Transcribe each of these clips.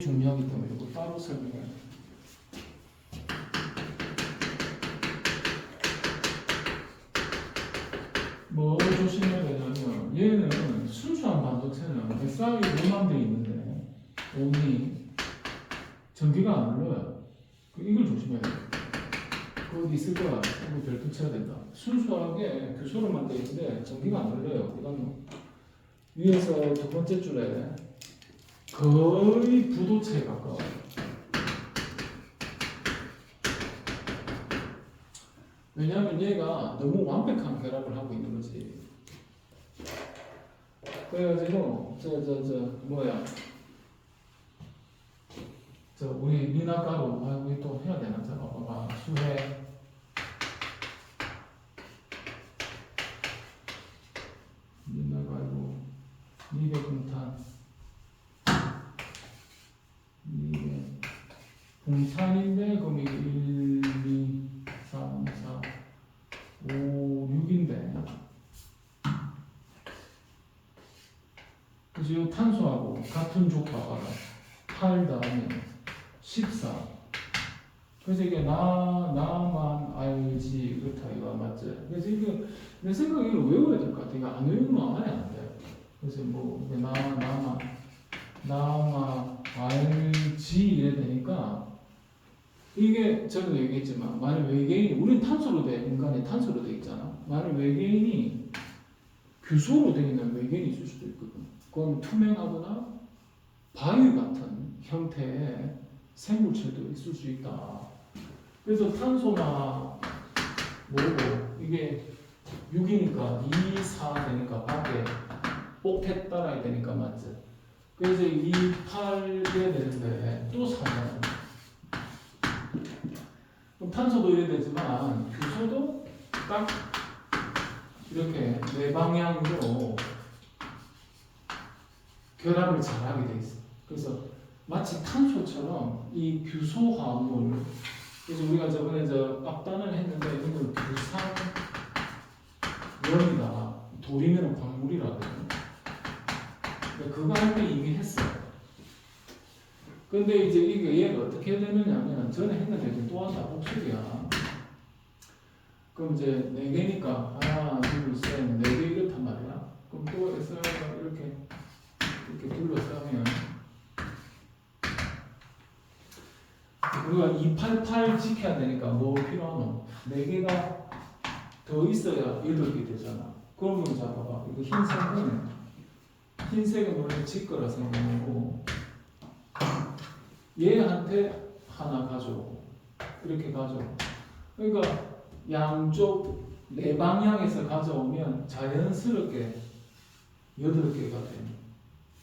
중요하기 때문에 이거 따로 설명해야 돼. 뭐 조심해야 되냐면 얘는 순수한 반도체는 SR이 노만 돼 있는데 온이 전기가 안 흘러요. 그 이걸 조심해야 돼. 그 어디 있을 거야. 이거 별도 쳐야 된다. 순수하게 교소로만 돼 있는데 전기가 안 흘러요. 그다음 위에서 두 번째 줄에 거의 부도체에 가까워요. 왜냐하면 얘가 너무 완벽한 결합을 하고 있는 거지. 그래가지고 저저저 뭐야 저 우리 민학가로 아 우리 또 해야 되나 저 봐봐 수해 03인데 그럼 이게 1, 2, 3, 4, 5, 6인데 그래서 이 탄소하고 같은 조파가 8 다음에 14 그래서 이게 나, 나만 알지 그렇다 이거 맞지? 그래서 이거 내 생각에 이걸 외워야 될 것 같아 이거 안 외우면 안 해, 안 돼. 그래서 뭐, 나, 나만, 나만, 알지, 이래 되니까, 이게 저도 얘기했지만 만약 외계인이 우리는 탄소로 돼 인간이 탄소로 돼 있잖아. 만약 외계인이 규소로 돼 있는 외계인이 있을 수도 있거든. 그건 투명하거나 바위 같은 형태의 생물체도 있을 수 있다. 그래서 탄소나 뭐고 이게 6이니까 2, 4 되니까 밖에 옥텟 따라야 되니까 맞지 그래서 2, 8 돼야 되는데 또 4잖아 탄소도 이래 되지만 규소도 딱 이렇게 네 방향으로 결합을 잘하게 돼 있어. 그래서 마치 탄소처럼 이 규소 화합물 그래서 우리가 저번에 저 앞단을 했는데 이건 규산염이다. 돌이면 광물이라거든. 근데 그거 할 때 이미 했어. 근데 이제 이게 얘가 어떻게 되느냐면 전에 했는데 또 한다 복수이야. 그럼 이제 네 개니까 하나, 둘, 셋, 네 개 이렇단 말이야. 그럼 또 SR가 이렇게 이렇게 둘러싸면 우리가 288 지켜야 되니까 뭐 필요하노? 네 개가 더 있어야 여덟 개 되잖아. 그러면 자 봐봐 이거 흰색은 흰색은 원래 지 거라 생각하고 얘한테 하나 가져오고 이렇게 가져오고 그러니까 양쪽 네 방향에서 가져오면 자연스럽게 여덟 개가 돼요.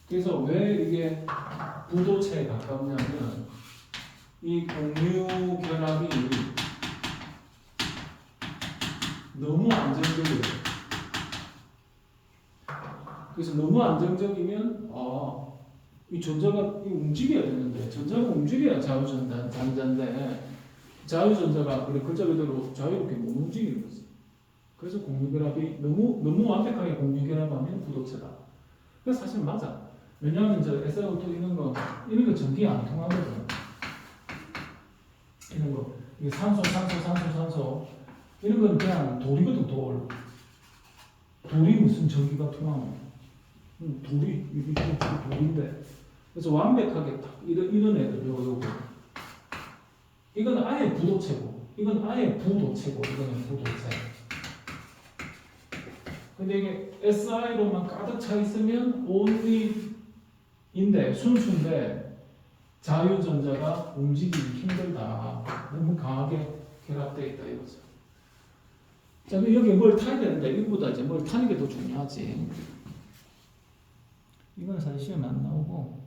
그래서 왜 이게 부도체에 가깝냐면 이 공유 결합이 너무 안정적이에요. 그래서 너무 안정적이면 아, 이 전자가 이 움직여야 되는데 전자가 움직여야 자유전자 전자인데 자유전자가 그래 글자 그대로 자유롭게 못 움직이는 거지. 그래서 공유결합이 너무 너무 완벽하게 공유결합하면 부도체다. 그래서 사실 맞아. 왜냐하면 저 SiO2 이런 거 이런 거 전기 안 통하거든. 이런 거 이게 산소 산소 산소 산소 이런 건 그냥 돌이거든 돌. 돌이 무슨 전기가 통하노? 음, 돌이 이게 돌인데. 그래서 완벽하게 딱 이런 이런 애들 요거. 이건 아예 부도체고, 이건 아예 부도체고, 이거는 부도체. 근데 이게 SI로만 가득 차 있으면 only인데 순수인데 자유전자가 움직이기 힘들다. 너무 강하게 결합되어 있다 이거죠. 자, 그럼 여기 뭘 타야 되는데 이거보다 이제 뭘 타는 게 더 중요하지. 이건 사실 시험에 안 나오고